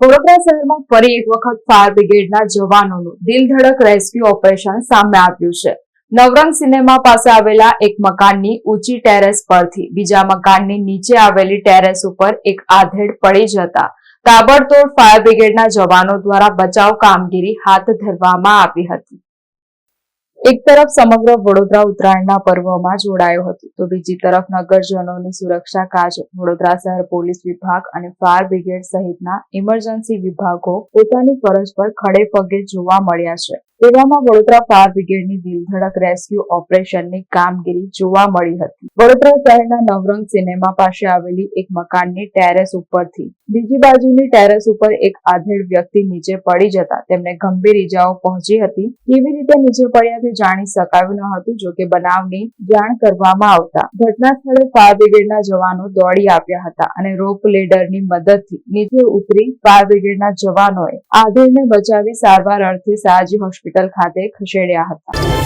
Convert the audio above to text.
વડોદરા શહેરમાં ફરી એક વખત ફાયર બ્રિગેડના જવાનોનું દિલધડક રેસ્ક્યુ ઓપરેશન સામે આવ્યું છે. નવરંગ સિનેમા પાસે આવેલા એક મકાનની ઊંચી ટેરેસ પરથી બીજા મકાનની નીચે આવેલી ટેરેસ ઉપર એક આધેડ પડી જતા તાબડતોડ ફાયર બ્રિગેડના જવાનો દ્વારા બચાવ કામગીરી હાથ ધરવામાં આવી હતી. એક તરફ સમગ્ર વડોદરા ઉત્તરાયણના પર્વમાં જોડાયો હતો, તો બીજી તરફ નગરજનોની સુરક્ષા કાજ, વડોદરા શહેર પોલીસ વિભાગ અને ફાયર બ્રિગેડ સહિતના ઇમરજન્સી વિભાગો પોતાની ફરજ પર ખડે પગે જોવા મળ્યા છે. તેવામાં વડોદરા ફાયર બ્રિગેડની દિલધડક રેસ્ક્યુ ઓપરેશનની કામગીરી જોવા મળી હતી. વડોદરા શહેરના નવરંગ સિનેમા પાસે આવેલી એક મકાનની ટેરેસ ઉપરથી બીજી બાજુની ટેરેસ ઉપર એક આધેડ વ્યક્તિ નીચે પડી જતા તેમને ગંભીર ઈજાઓ પહોંચી હતી. કેવી રીતે નીચે પડ્યા તે જાણી શકાયું ન હતું, જો કે બનાવની જાણ કરવામાં આવતા ઘટના સ્થળે ફાયર બ્રિગેડના જવાનો દોડી આવ્યા હતા અને રોપ લેડરની મદદથી નીચે ઉતરી ફાયર બ્રિગેડના જવાનોએ આધેડને બચાવી સારવાર અર્થે સયાજી હોસ્પિટલ ખાતે ખસેડ્યા હતા.